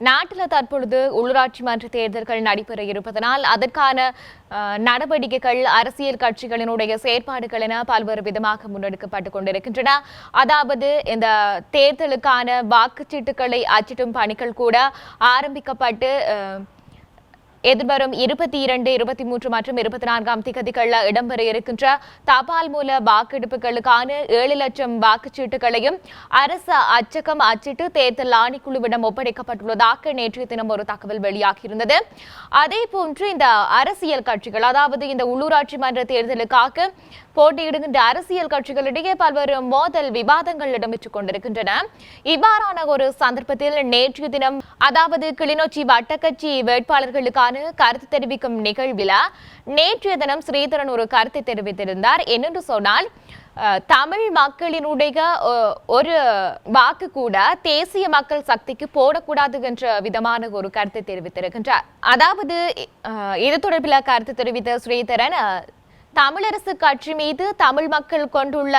நாட்டில் தற்பொழுது உள்ளூராட்சி மன்ற தேர்தல்கள் நடைபெற இருப்பதனால் அதற்கான நடவடிக்கைகள் அரசியல் கட்சிகளினுடைய செயற்பாடுகள் என பல்வேறு விதமாக முன்னெடுக்கப்பட்டு கொண்டிருக்கின்றன. அதாவது இந்த தேர்தலுக்கான வாக்குச்சீட்டுகளை அச்சிடும் பணிகள் கூட ஆரம்பிக்கப்பட்டு எதிர்வரும் இருபத்தி இரண்டு இருபத்தி மூன்று மற்றும் இருபத்தி நான்காம் திகதிகளில் இடம்பெற இருக்கின்ற தபால் மூல வாக்கெடுப்புகளுக்கான ஏழு லட்சம் வாக்குச்சீட்டுகளையும் அரசு அச்சகம் அச்சிட்டு தேர்தல் ஆணைக்குழுவிடம் ஒப்படைக்கப்பட்டுள்ளதாக நேற்றைய தினம் ஒரு தகவல் வெளியாகியிருந்தது. அதே போன்று இந்த அரசியல் கட்சிகள் அதாவது இந்த உள்ளூராட்சி மன்ற தேர்தலுக்காக போட்டியிடுகின்ற அரசியல் கட்சிகளிடையே பல்வேறு மோதல் விவாதங்கள் இடம்பெற்றுக் கொண்டிருக்கின்றன. இவ்வாறான ஒரு சந்தர்ப்பத்தில் நேற்றைய தினம் அதாவது கிளிநொச்சி வட்டக்கட்சி வேட்பாளர்களுக்கான கருத்து தெரிவிக்கும் நிகழ்வில் நேற்றைய தினம் ஸ்ரீதரன் ஒரு கருத்தை தெரிவித்திருந்தார். என்னென்று சொன்னால் தமிழ் மக்களினுடைய ஒரு வாக்கு கூட தேசிய மக்கள் சக்திக்கு போடக்கூடாது என்ற விதமான ஒரு கருத்தை தெரிவித்திருக்கின்றார். அதாவது இது தொடர்பில் கருத்து தெரிவித்த ஸ்ரீதரன் தமிழரசு கட்சி மீது தமிழ் மக்கள் கொண்டுள்ள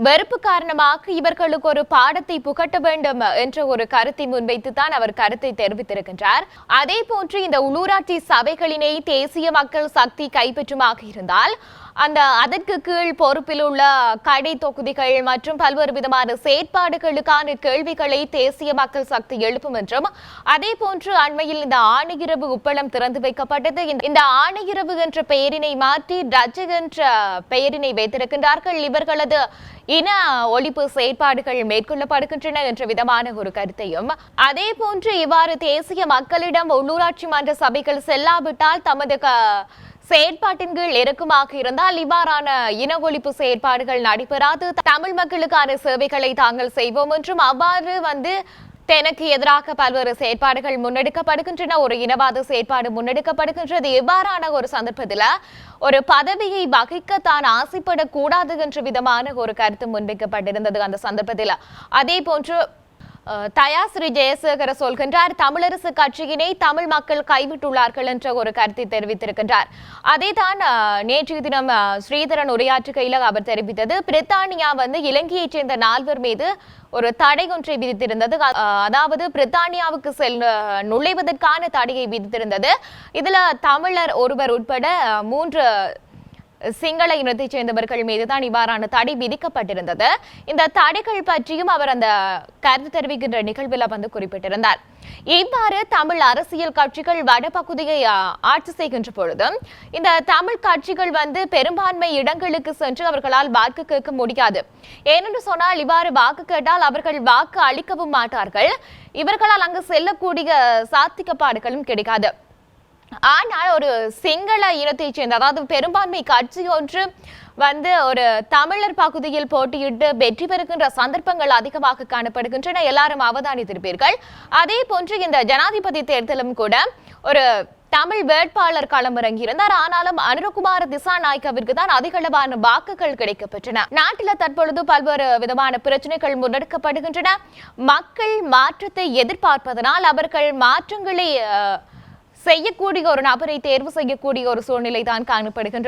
வெறுப்பு காரணமாக இவர்களுக்கு ஒரு பாடத்தை புகட்ட வேண்டும் என்ற ஒரு கருத்தை முன்வைத்துதான் அவர் கருத்தை தெரிவித்திருக்கின்றார். அதே போன்று இந்த உள்ளூராட்சி சபைகளினை தேசிய மக்கள் சக்தி கைப்பற்றுமாக இருந்தால் அந்த அதற்கு கீழ் பொறுப்பில் உள்ள கடை தொகுதிகள் மற்றும் பல்வேறு விதமான செயற்பாடுகளுக்கான கேள்விகளை தேசிய மக்கள் சக்தி எழுப்பும் என்றும் அதே போன்று அண்மையில் இந்த ஆணையிரவு உப்பளம் திறந்து வைக்கப்பட்டது. இந்த- ஆணையிரவு என்ற பெயரினை மாற்றி டஜ் என்ற பெயரினை வைத்திருக்கின்றார்கள். இவர்களது இன ஒழிப்பு செயற்பாடுகள் மேற்கொள்ளப்படுகின்றன என்ற விதமான ஒரு கருத்தையும் அதே போன்று இவ்வாறு தேசிய மக்களிடம் உள்ளூராட்சி மன்ற சபைகள் செல்லாவிட்டால் தமது செயற்பாட்டின் கீழ் இறக்குமாக இருந்தால் இவ்வாறான இன ஒழிப்பு செயற்பாடுகள் நடைபெறாது. தமிழ் மக்களுக்கான சேவைகளை தாங்கள் செய்வோம் என்றும் அவ்வாறு வந்து தனக்கு எதிராக பல்வேறு செயற்பாடுகள் முன்னெடுக்கப்படுகின்றன. ஒரு இனவாத செயற்பாடு முன்னெடுக்கப்படுகின்றது. இவ்வாறான ஒரு சந்தர்ப்பத்தில் ஒரு பதவியை வகிக்க தான் ஆசைப்படக்கூடாது என்ற விதமான ஒரு கருத்து முன்வைக்கப்பட்டிருந்தது அந்த சந்தர்ப்பத்தில். அதே போன்று தயா ஸ்ரீ ஜெயசேகர சொல்கின்றார் தமிழரசு கட்சியினை தமிழ் மக்கள் கைவிட்டுள்ளார்கள் என்ற ஒரு கருத்தை தெரிவித்திருக்கின்றார். அதேதான் நேற்றைய தினம் ஸ்ரீதரன் உரையாற்றுகையில் அவர் தெரிவித்தது பிரித்தானியா வந்து இலங்கையைச் சேர்ந்த நால்வர் மீது ஒரு தடை ஒன்றை விதித்திருந்தது. அதாவது பிரித்தானியாவுக்கு செல் நுழைவதற்கான தடையை விதித்திருந்தது. இதுல தமிழர் ஒருவர் உட்பட மூன்று சிங்கள இனத்தைச் சேர்ந்தவர்கள் மீதுதான் இவ்வாறான தடை விதிக்கப்பட்டிருந்தது. இந்த தடைகள் பற்றியும் அவர் அந்த கருத்து தெரிவிக்கின்ற நிகழ்வில் வந்து குறிப்பிட்டிருந்தார். இவ்வாறு தமிழ் அரசியல் கட்சிகள் வடபகுதியை ஆட்சி செய்கின்ற பொழுதும் இந்த தமிழ் கட்சிகள் வந்து பெரும்பான்மை இடங்களுக்கு சென்று அவர்களால் வாக்கு கேட்க முடியாது. ஏனென்று சொன்னால் இவ்வாறு வாக்கு கேட்டால் அவர்கள் வாக்கு அளிக்கவும் மாட்டார்கள். இவர்களால் அங்கு செல்லக்கூடிய சாத்திகப்பாடுகளும் கிடைக்காது. ஆனால் ஒரு சிங்கள இனத்தைச் சேர்ந்த அதாவது பெரும்பான்மை கட்சி ஒன்று வந்து ஒரு தமிழர் பகுதியில் போட்டியிட்டு வெற்றி பெறுகின்ற சந்தர்ப்பங்கள் அதிகமாக காணப்படுகின்றன. எல்லாரும் அவதானித்திருப்பீர்கள். அதே போன்று இந்த ஜனாதிபதி தேர்தலும் கூட ஒரு தமிழ் வேட்பாளர் களமிறங்கியிருந்தார். ஆனாலும் அனுரகுமார திசாநாயக்கவிற்கு தான் அதிகளவான வாக்குகள் கிடைக்கப்பெற்றன. நாட்டில் தற்பொழுது பல்வேறு விதமான பிரச்சனைகள் முன்னெடுக்கப்படுகின்றன. மக்கள் மாற்றத்தை எதிர்பார்ப்பதனால் அவர்கள் மாற்றங்களை செய்யக்கூடிய ஒரு நபரை தேர்வு செய்யக்கூடிய ஒரு சூழ்நிலை தான் காணப்படுகின்றது.